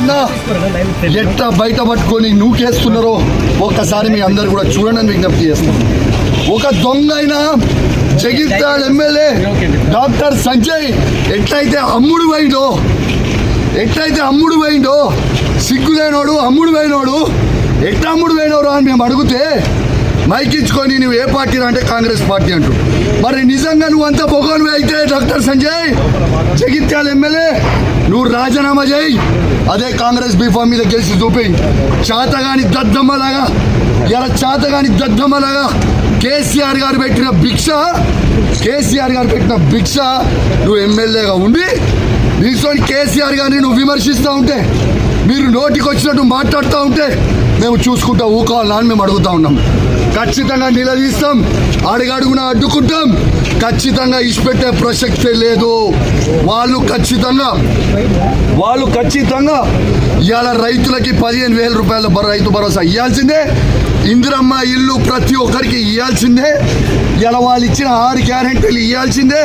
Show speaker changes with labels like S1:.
S1: ఉందా ఎట్లా బయట పట్టుకొని నూకేస్తున్నారో ఒక్కసారి మీ అందరు కూడా చూడండి అని విజ్ఞప్తి చేస్తాను ఒక దొంగ అయినా జగిత్యాల ఎమ్మెల్యే డాక్టర్ సంజయ్ ఎట్లయితే అమ్ముడు పోయిండో ఎట్లయితే అమ్ముడు పోయిండో సిగ్గులేనోడు అమ్ముడు పోయినోడు ఎట్లా అమ్ముడు పోయినోడు అని మేము అడిగితే మైక్ ఇచ్చుకొని నువ్వు ఏ పార్టీ అంటే కాంగ్రెస్ పార్టీ అంటూ. మరి నిజంగా నువ్వు అంతా పొగను అయితే డాక్టర్ సంజయ్ జగిత్యాల ఎమ్మెల్యే నువ్వు రాజీనామా చేయి. అదే కాంగ్రెస్ బీఫామ్ మీద గెలిచి చూపి చాతగాని దద్దమ్మలాగా ఇలా చాతగాని దద్దమ్మలాగా కేసీఆర్ గారు పెట్టిన భిక్ష కేసీఆర్ గారు పెట్టిన భిక్ష నువ్వు ఎమ్మెల్యేగా ఉండి నిల్చొని కేసీఆర్ గారిని నువ్వు విమర్శిస్తూ ఉంటే మీరు నోటికి వచ్చినట్టు మాట్లాడుతూ ఉంటే మేము చూసుకుంటా ఊకోవాలని మేము అడుగుతా ఉన్నాం. ఖచ్చితంగా నిలదీస్తాం అడుగడుగున అడ్డుకుంటాం. ఖచ్చితంగా ఇచ్చిపెట్టే ప్రసక్తే లేదు. వాళ్ళు ఖచ్చితంగా వాళ్ళు ఖచ్చితంగా ఇవాళ రైతులకి పదిహేను వేల రూపాయల రైతు భరోసా ఇవ్వాల్సిందే ఇందిరమ్మ ఇల్లు ప్రతి ఒక్కరికి ఇవ్వాల్సిందే ఇలా వాళ్ళు ఇచ్చిన ఆరు గ్యారెంటీలు ఇవ్వాల్సిందే